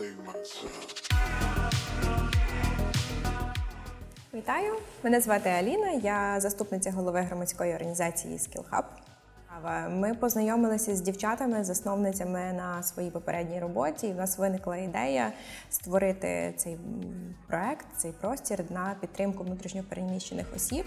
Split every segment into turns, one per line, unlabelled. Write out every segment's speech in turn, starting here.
save myself. Вітаю! Мене звати Аліна, я заступниця голови громадської організації SkillHub. Ми познайомилися з дівчатами-засновницями на своїй попередній роботі. і В нас виникла ідея створити цей проект, цей простір на підтримку внутрішньопереміщених осіб.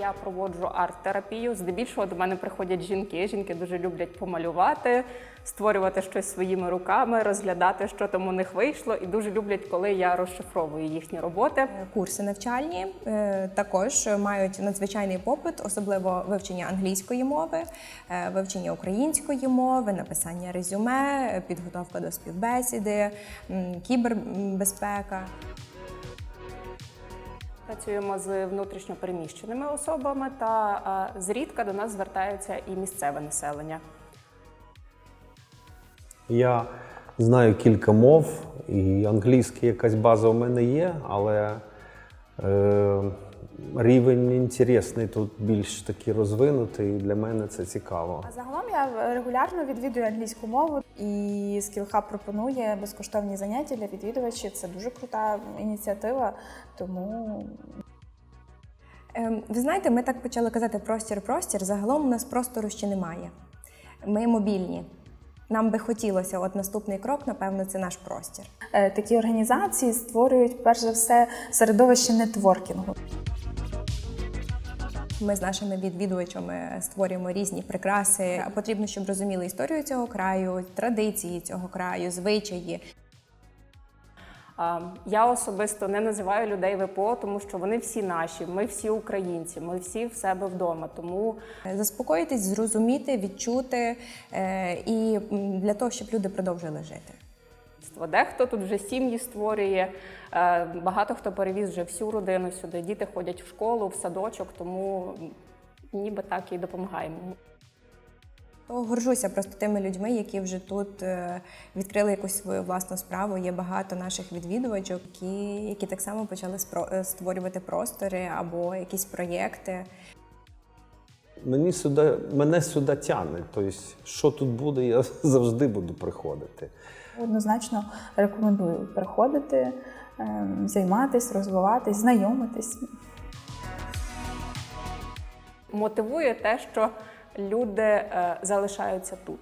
Я проводжу арт-терапію. Здебільшого до мене приходять жінки. Жінки дуже люблять помалювати, створювати щось своїми руками, розглядати, що там у них вийшло, і дуже люблять, коли я розшифровую їхні роботи.
Курси навчальні е, також мають надзвичайний попит, особливо вивчення англійської мови, е, вивчення української мови, написання резюме, підготовка до співбесіди, кібербезпека.
Працюємо з внутрішньопереміщеними особами, та зрідка до нас звертається і місцеве населення.
Я знаю кілька мов, і англійська якась база у мене є, але е, рівень інтересний тут більш такий розвинутий, і для мене це цікаво.
А загалом я регулярно відвідую англійську мову, і SkillHub пропонує безкоштовні заняття для відвідувачів. Це дуже крута ініціатива. Тому
Ем, Ви знаєте, ми так почали казати простір-простір. Загалом у нас простору ще немає. Ми мобільні. Нам би хотілося, от наступний крок, напевно, це наш простір.
е, такі організації створюють перш за все середовище нетворкінгу.
Ми з нашими відвідувачами створюємо різні прикраси. Потрібно, щоб розуміли історію цього краю, традиції цього краю, звичаї.
Я особисто не називаю людей ВПО, тому що вони всі наші. Ми всі українці, ми всі в себе вдома. Тому
Заспокоїтись, зрозуміти, відчути е, і для того, щоб люди продовжили жити.
Дехто тут вже сім'ї створює, е, багато хто перевіз вже всю родину сюди. Діти ходять в школу, в садочок, тому ніби так і допомагаємо.
То горжуся просто тими людьми, які вже тут е, відкрили якусь свою власну справу. Є багато наших відвідувачів, які, які так само почали е, створювати простори або якісь проєкти.
Мені сюди, мене сюди тягне. Тобто, що тут буде, я завжди буду приходити.
Однозначно рекомендую приходити, е, займатися, розвиватись, знайомитись.
Мотивує те, що люди е, залишаються тут.